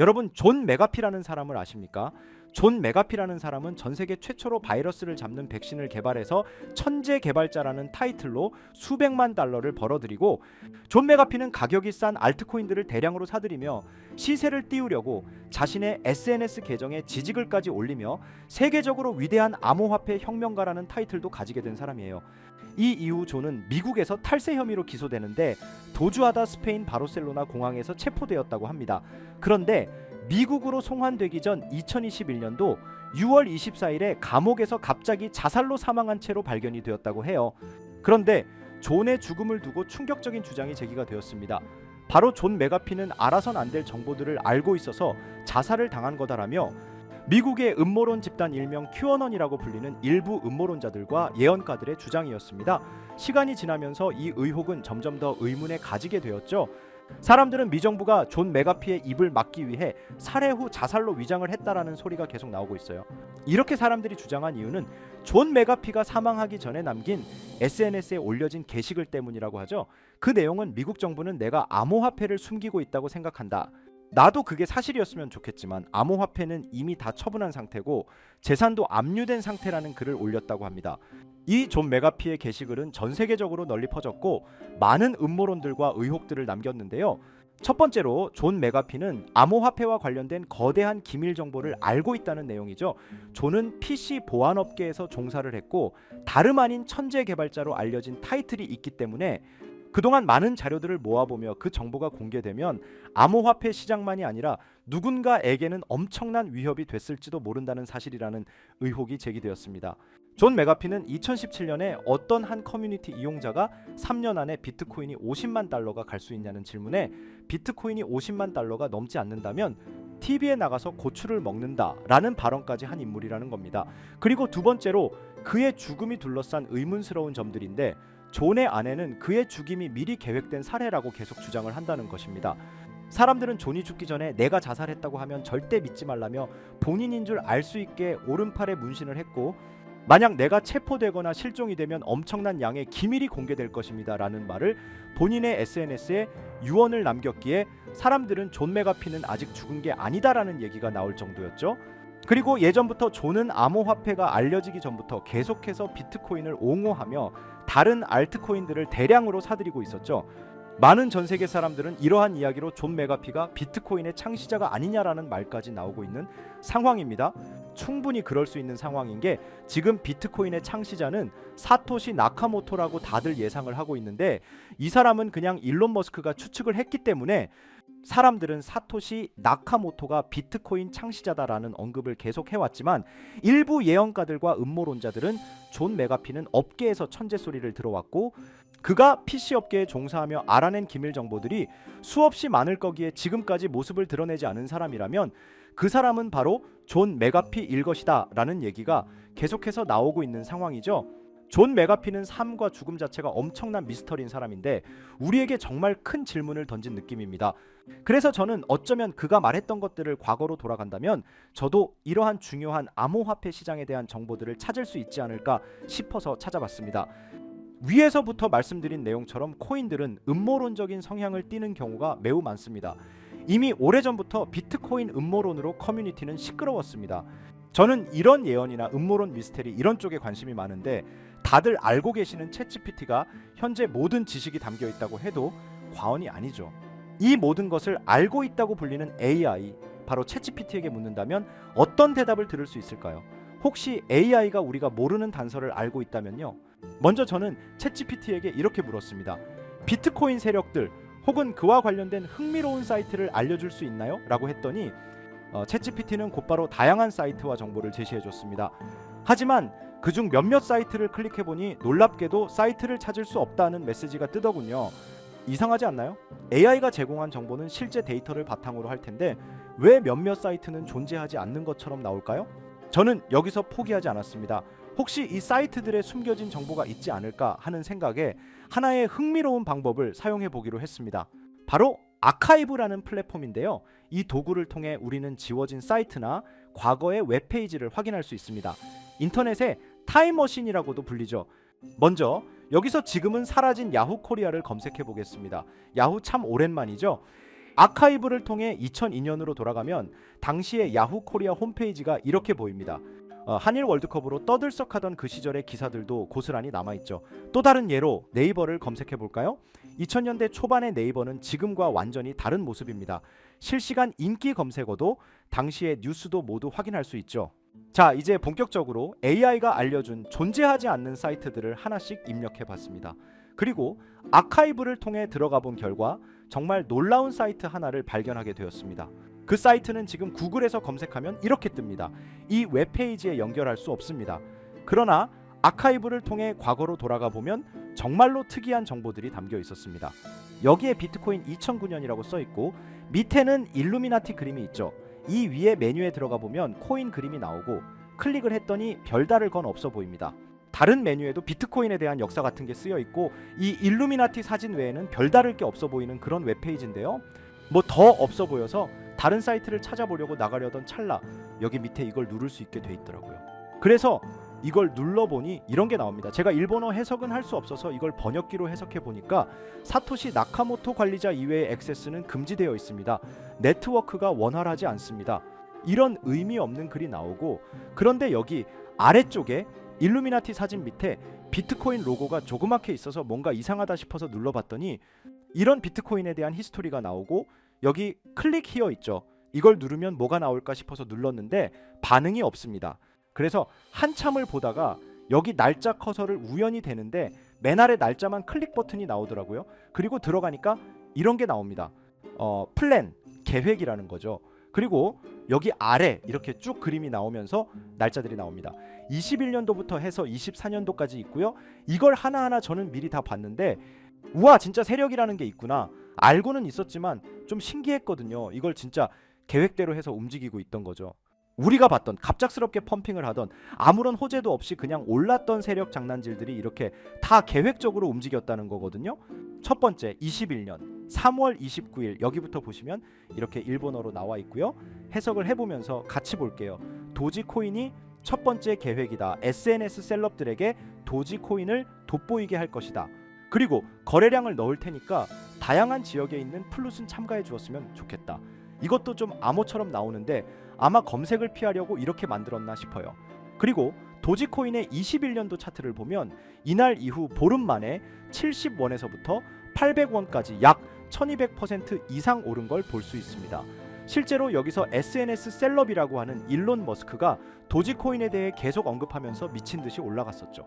여러분 존 메가피라는 사람을 아십니까? 존 메가피라는 사람은 전 세계 최초로 바이러스를 잡는 백신을 개발해서 천재 개발자라는 타이틀로 수백만 달러를 벌어들이고 존 메가피는 가격이 싼 알트코인들을 대량으로 사들이며 시세를 띄우려고 자신의 SNS 계정에 지지글까지 올리며 세계적으로 위대한 암호화폐 혁명가라는 타이틀도 가지게 된 사람이에요. 이 이후 존은 미국에서 탈세 혐의로 기소되는데 도주하다 스페인 바르셀로나 공항에서 체포되었다고 합니다. 그런데 미국으로 송환되기 전 2021년도 6월 24일에 감옥에서 갑자기 자살로 사망한 채로 발견이 되었다고 해요. 그런데 존의 죽음을 두고 충격적인 주장이 제기가 되었습니다. 바로 존 메가피는 알아선 안 될 정보들을 알고 있어서 자살을 당한 거다라며 미국의 음모론 집단 일명 큐어넌이라고 불리는 일부 음모론자들과 예언가들의 주장이었습니다. 시간이 지나면서 이 의혹은 점점 더 의문에 가지게 되었죠. 사람들은 미정부가 존 메가피의 입을 막기 위해 살해 후 자살로 위장을 했다라는 소리가 계속 나오고 있어요. 이렇게 사람들이 주장한 이유는 존 메가피가 사망하기 전에 남긴 SNS에 올려진 게시글 때문이라고 하죠. 그 내용은 미국 정부는 내가 암호화폐를 숨기고 있다고 생각한다. 나도 그게 사실이었으면 좋겠지만 암호화폐는 이미 다 처분한 상태고 재산도 압류된 상태라는 글을 올렸다고 합니다. 이 존 메가피의 게시글은 전 세계적으로 널리 퍼졌고 많은 음모론들과 의혹들을 남겼는데요. 첫 번째로 존 메가피는 암호화폐와 관련된 거대한 기밀 정보를 알고 있다는 내용이죠. 존은 PC 보안 업계에서 종사를 했고 다름 아닌 천재 개발자로 알려진 타이틀이 있기 때문에 그동안 많은 자료들을 모아보며 그 정보가 공개되면 암호화폐 시장만이 아니라 누군가에게는 엄청난 위협이 됐을지도 모른다는 사실이라는 의혹이 제기되었습니다. 존 메가피는 2017년에 어떤 한 커뮤니티 이용자가 3년 안에 비트코인이 50만 달러가 갈 수 있냐는 질문에 비트코인이 50만 달러가 넘지 않는다면 TV에 나가서 고추를 먹는다라는 발언까지 한 인물이라는 겁니다. 그리고 두 번째로 그의 죽음이 둘러싼 의문스러운 점들인데 존의 아내는 그의 죽임이 미리 계획된 살해라고 계속 주장을 한다는 것입니다. 사람들은 존이 죽기 전에 내가 자살했다고 하면 절대 믿지 말라며 본인인 줄 알 수 있게 오른팔에 문신을 했고 만약 내가 체포되거나 실종이 되면 엄청난 양의 기밀이 공개될 것입니다라는 말을 본인의 SNS에 유언을 남겼기에 사람들은 존 메가피는 아직 죽은 게 아니다라는 얘기가 나올 정도였죠. 그리고 예전부터 존은 암호화폐가 알려지기 전부터 계속해서 비트코인을 옹호하며 다른 알트코인들을 대량으로 사들이고 있었죠. 많은 전 세계 사람들은 이러한 이야기로 존 메가피가 비트코인의 창시자가 아니냐라는 말까지 나오고 있는 상황입니다. 충분히 그럴 수 있는 상황인 게 지금 비트코인의 창시자는 사토시 나카모토라고 다들 예상을 하고 있는데 이 사람은 그냥 일론 머스크가 추측을 했기 때문에 사람들은 사토시 나카모토가 비트코인 창시자다라는 언급을 계속 해왔지만 일부 예언가들과 음모론자들은 존 메가피는 업계에서 천재 소리를 들어왔고 그가 PC 업계에 종사하며 알아낸 기밀 정보들이 수없이 많을 거기에 지금까지 모습을 드러내지 않은 사람이라면 그 사람은 바로 존 메가피일 것이다라는 얘기가 계속해서 나오고 있는 상황이죠. 존 메가피는 삶과 죽음 자체가 엄청난 미스터리인 사람인데 우리에게 정말 큰 질문을 던진 느낌입니다. 그래서 저는 어쩌면 그가 말했던 것들을 과거로 돌아간다면 저도 이러한 중요한 암호화폐 시장에 대한 정보들을 찾을 수 있지 않을까 싶어서 찾아봤습니다. 위에서부터 말씀드린 내용처럼 코인들은 음모론적인 성향을 띠는 경우가 매우 많습니다. 이미 오래전부터 비트코인 음모론으로 커뮤니티는 시끄러웠습니다. 저는 이런 예언이나 음모론 미스테리 이런 쪽에 관심이 많은데 다들 알고 계시는 챗GPT가 현재 모든 지식이 담겨 있다고 해도 과언이 아니죠. 이 모든 것을 알고 있다고 불리는 AI 바로 챗GPT에게 묻는다면 어떤 대답을 들을 수 있을까요? 혹시 AI가 우리가 모르는 단서를 알고 있다면요. 먼저 저는 챗GPT에게 이렇게 물었습니다. 비트코인 세력들 혹은 그와 관련된 흥미로운 사이트를 알려줄 수 있나요? 라고 했더니 어, 챗GPT는 곧바로 다양한 사이트와 정보를 제시해줬습니다. 하지만 그중 몇몇 사이트를 클릭해 보니 놀랍게도 사이트를 찾을 수 없다는 메시지가 뜨더군요. 이상하지 않나요? AI가 제공한 정보는 실제 데이터를 바탕으로 할 텐데 왜 몇몇 사이트는 존재하지 않는 것처럼 나올까요? 저는 여기서 포기하지 않았습니다. 혹시 이 사이트들에 숨겨진 정보가 있지 않을까 하는 생각에 하나의 흥미로운 방법을 사용해 보기로 했습니다. 바로 아카이브라는 플랫폼인데요. 이 도구를 통해 우리는 지워진 사이트나 과거의 웹페이지를 확인할 수 있습니다. 인터넷에 타임머신이라고도 불리죠. 먼저 여기서 지금은 사라진 야후 코리아를 검색해 보겠습니다. 야후 참 오랜만이죠. 아카이브를 통해 2002년으로 돌아가면 당시의 야후 코리아 홈페이지가 이렇게 보입니다. 어, 한일 월드컵으로 떠들썩하던 그 시절의 기사들도 고스란히 남아있죠. 또 다른 예로 네이버를 검색해 볼까요? 2000년대 초반의 네이버는 지금과 완전히 다른 모습입니다. 실시간 인기 검색어도 당시의 뉴스도 모두 확인할 수 있죠. 자, 이제 본격적으로 AI가 알려준 존재하지 않는 사이트들을 하나씩 입력해 봤습니다. 그리고 아카이브를 통해 들어가 본 결과 정말 놀라운 사이트 하나를 발견하게 되었습니다. 그 사이트는 지금 구글에서 검색하면 이렇게 뜹니다. 이 웹페이지에 연결할 수 없습니다. 그러나 아카이브를 통해 과거로 돌아가 보면 정말로 특이한 정보들이 담겨 있었습니다. 여기에 비트코인 2009년이라고 써 있고 밑에는 일루미나티 그림이 있죠. 이 위에 메뉴에 들어가 보면 코인 그림이 나오고 클릭을 했더니 별다를 건 없어 보입니다. 다른 메뉴에도 비트코인에 대한 역사 같은 게 쓰여 있고 이 일루미나티 사진 외에는 별다를 게 없어 보이는 그런 웹페이지인데요. 뭐 더 없어 보여서 다른 사이트를 찾아보려고 나가려던 찰나 여기 밑에 이걸 누를 수 있게 돼 있더라고요. 그래서 이걸 눌러보니 이런 게 나옵니다. 제가 일본어 해석은 할 수 없어서 이걸 번역기로 해석해 보니까 사토시 나카모토 관리자 이외의 액세스는 금지되어 있습니다. 네트워크가 원활하지 않습니다. 이런 의미 없는 글이 나오고 그런데 여기 아래쪽에 일루미나티 사진 밑에 비트코인 로고가 조그맣게 있어서 뭔가 이상하다 싶어서 눌러봤더니 이런 비트코인에 대한 히스토리가 나오고 여기 클릭 히어 있죠. 이걸 누르면 뭐가 나올까 싶어서 눌렀는데 반응이 없습니다. 그래서 한참을 보다가 여기 날짜 커서를 우연히 되는데 맨 아래 날짜만 클릭 버튼이 나오더라고요. 그리고 들어가니까 이런 게 나옵니다. 어, 플랜, 계획이라는 거죠. 그리고 여기 아래 이렇게 쭉 그림이 나오면서 날짜들이 나옵니다. 21년도부터 해서 24년도까지 있고요. 이걸 하나하나 저는 미리 다 봤는데 우와 진짜 세력이라는 게 있구나. 알고는 있었지만 좀 신기했거든요. 이걸 진짜 계획대로 해서 움직이고 있던 거죠. 우리가 봤던 갑작스럽게 펌핑을 하던 아무런 호재도 없이 그냥 올랐던 세력 장난질들이 이렇게 다 계획적으로 움직였다는 거거든요. 첫 번째 21년 3월 29일 여기부터 보시면 이렇게 일본어로 나와 있고요. 해석을 해보면서 같이 볼게요. 도지코인이 첫 번째 계획이다. SNS 셀럽들에게 도지코인을 돋보이게 할 것이다. 그리고 거래량을 넣을 테니까 다양한 지역에 있는 플룻은 참가해 주었으면 좋겠다. 이것도 좀 암호처럼 나오는데 아마 검색을 피하려고 이렇게 만들었나 싶어요. 그리고 도지코인의 21년도 차트를 보면 이날 이후 보름 만에 70원에서부터 800원까지 약 1200% 이상 오른 걸 볼 수 있습니다. 실제로 여기서 SNS 셀럽이라고 하는 일론 머스크가 도지코인에 대해 계속 언급하면서 미친 듯이 올라갔었죠.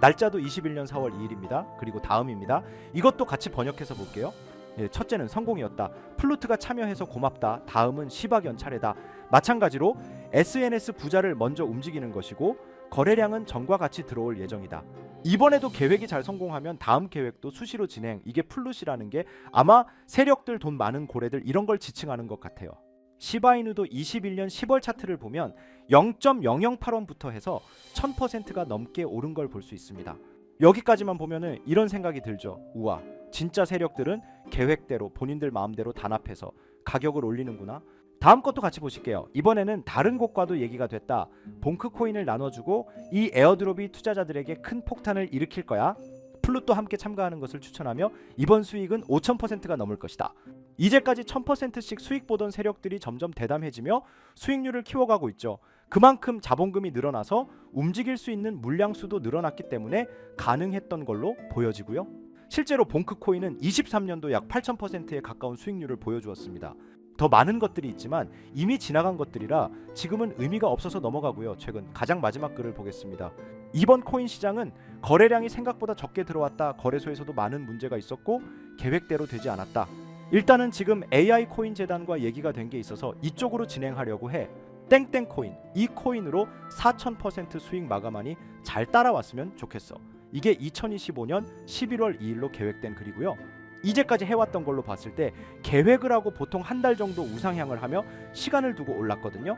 날짜도 21년 4월 2일입니다. 그리고 다음입니다. 이것도 같이 번역해서 볼게요. 예, 첫째는 성공이었다. 플루트가 참여해서 고맙다. 다음은 시박연 차례다. 마찬가지로 SNS 부자를 먼저 움직이는 것이고 거래량은 전과 같이 들어올 예정이다. 이번에도 계획이 잘 성공하면 다음 계획도 수시로 진행. 이게 플룻이라는 게 아마 세력들 돈 많은 고래들 이런 걸 지칭하는 것 같아요. 시바이누도 21년 10월 차트를 보면 0.008원부터 해서 1000%가 넘게 오른 걸 볼 수 있습니다. 여기까지만 보면은 이런 생각이 들죠. 우와, 진짜 세력들은 계획대로 본인들 마음대로 단합해서 가격을 올리는구나. 다음 것도 같이 보실게요. 이번에는 다른 곳과도 얘기가 됐다. 봉크 코인을 나눠주고 이 에어드롭이 투자자들에게 큰 폭탄을 일으킬 거야. 플룻도 함께 참가하는 것을 추천하며 이번 수익은 5,000%가 넘을 것이다. 이제까지 1000%씩 수익 보던 세력들이 점점 대담해지며 수익률을 키워가고 있죠. 그만큼 자본금이 늘어나서 움직일 수 있는 물량 수도 늘어났기 때문에 가능했던 걸로 보여지고요. 실제로 봉크코인은 23년도 약 8,000%에 가까운 수익률을 보여주었습니다. 더 많은 것들이 있지만 이미 지나간 것들이라 지금은 의미가 없어서 넘어가고요. 최근 가장 마지막 글을 보겠습니다. 이번 코인 시장은 거래량이 생각보다 적게 들어왔다. 거래소에서도 많은 문제가 있었고 계획대로 되지 않았다. 일단은 지금 AI 코인 재단과 얘기가 된 게 있어서 이쪽으로 진행하려고 해. 땡땡 코인 이 코인으로 4,000% 수익 마감하니 잘 따라왔으면 좋겠어. 이게 2025년 11월 2일로 계획된 글이고요. 이제까지 해왔던 걸로 봤을 때 계획을 하고 보통 한 달 정도 우상향을 하며 시간을 두고 올랐거든요.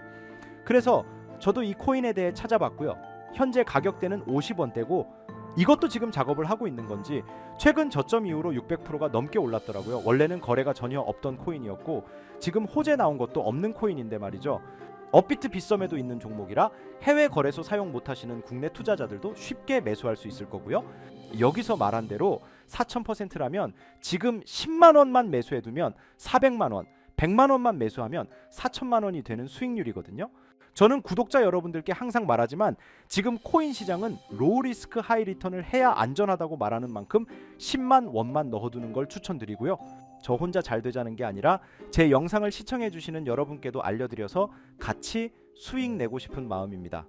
그래서 저도 이 코인에 대해 찾아봤고요. 현재 가격대는 50원대고 이것도 지금 작업을 하고 있는 건지 최근 저점 이후로 600%가 넘게 올랐더라고요. 원래는 거래가 전혀 없던 코인이었고 지금 호재 나온 것도 없는 코인인데 말이죠. 업비트 빗썸에도 있는 종목이라 해외 거래소 사용 못하시는 국내 투자자들도 쉽게 매수할 수 있을 거고요. 여기서 말한 대로 4,000%라면 지금 10만 원만 매수해 두면 400만 원, 100만 원만 매수하면 4천만 원이 되는 수익률이거든요. 저는 구독자 여러분들께 항상 말하지만 지금 코인 시장은 로우 리스크 하이 리턴을 해야 안전하다고 말하는 만큼 10만 원만 넣어두는 걸 추천드리고요. 저 혼자 잘 되자는 게 아니라 제 영상을 시청해 주시는 여러분께도 알려드려서 같이 수익 내고 싶은 마음입니다.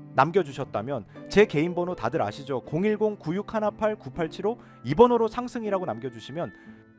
남겨주셨다면 제 개인 번호 다들 아시죠? 010-9618-9875 이 번호로 상승이라고 남겨주시면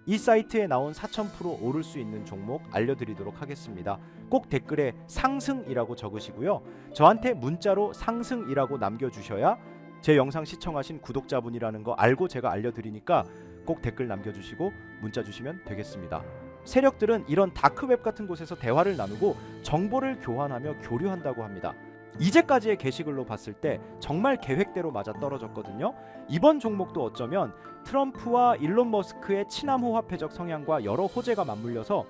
이 사이트에 나온 4000% 오를 수 있는 종목 알려드리도록 하겠습니다. 꼭 댓글에 상승이라고 적으시고요. 저한테 문자로 상승이라고 남겨주셔야 제 영상 시청하신 구독자분이라는 거 알고 제가 알려드리니까 꼭 댓글 남겨주시고 문자 주시면 되겠습니다. 세력들은 이런 다크웹 같은 곳에서 대화를 나누고 정보를 교환하며 교류한다고 합니다. 이제까지의 게시글로 봤을 때 정말 계획대로 맞아 떨어졌거든요. 이번 종목도 어쩌면 트럼프와 일론 머스크의 친남 호화폐적 성향과 여러 호재가 맞물려서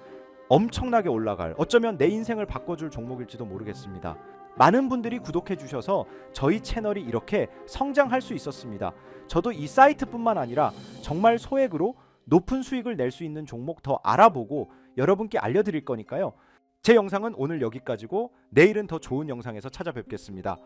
엄청나게 올라갈 어쩌면 내 인생을 바꿔줄 종목일지도 모르겠습니다. 많은 분들이 구독해 주셔서 저희 채널이 이렇게 성장할 수 있었습니다. 저도 이 사이트뿐만 아니라 정말 소액으로 높은 수익을 낼 수 있는 종목 더 알아보고 여러분께 알려드릴 거니까요. 제 영상은 오늘 여기까지고 내일은 더 좋은 영상에서 찾아뵙겠습니다.